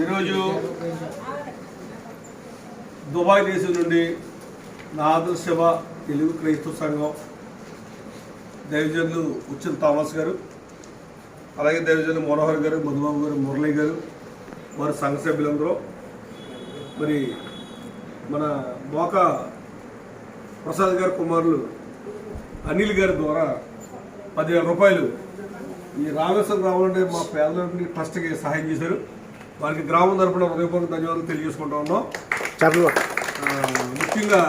ఈరోజు దుబాయ్ దేశం నుండి నా ఆదర్శవ తెలుగు క్రైస్తవ సంఘం దైవజనులు ఉచిత థామస్ గారు అలాగే దైవజనులు మనోహర్ గారు మధుబాబు గారు మురళి గారు వారి సంఘ సభ్యులందరూ. మరి మన మోక ప్రసాద్ గారి కుమారులు అనిల్ గారి ద్వారా పదివేల రూపాయలు ఈ రామేశ్వరం రావాలంటే మా పేదలకి ట్రస్ట్కి సహాయం చేశారు. వారికి గ్రామం తరపున హృదయపూర్వక ధన్యవాదాలు తెలియజేసుకుంటా ఉన్నాం. ముఖ్యంగా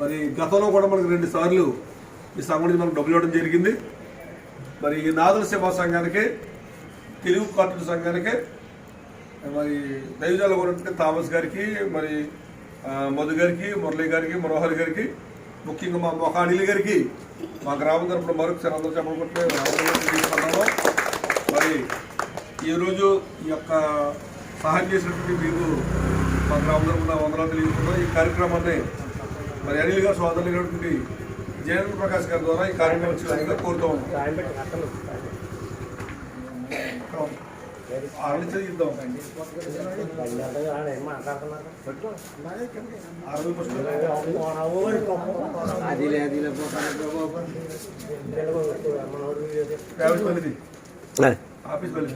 మరి గతంలో కూడా మనకి రెండు సార్లు ఈ సంఘం నుంచి మనకు డబ్బులు ఇవ్వడం జరిగింది. మరి ఈ నాదుల సేవా సంఘానికి తెలుగు కార్టూన్ సంఘానికి మరి దైవజాల గురించి థామస్ గారికి మరి మధు గారికి మురళి గారికి మనోహర్ గారికి ముఖ్యంగా మా మొఖానిలి గారికి మా గ్రామం తరపున మరొకసారి అందరూ చెప్పకుంటే తీసుకున్నాము మరి ఈరోజు ఈ యొక్క సహాయం చేసినటువంటి మీకు మా గ్రామం తరపున వందనాలు తెలియజేస్తున్నాం ఈ కార్యక్రమాన్ని మరి అనిల్ గారు సోదరులు అయినటువంటి జయేంద్ర ప్రకాష్ గారి ద్వారా ఈ కార్యక్రమం వచ్చినందుకు కోరుతూ ఉన్నాం. ఆరని చదివిద్దాం. అరవై పుస్తకాలు యాభై మంది ఆఫీస్ వెళ్ళి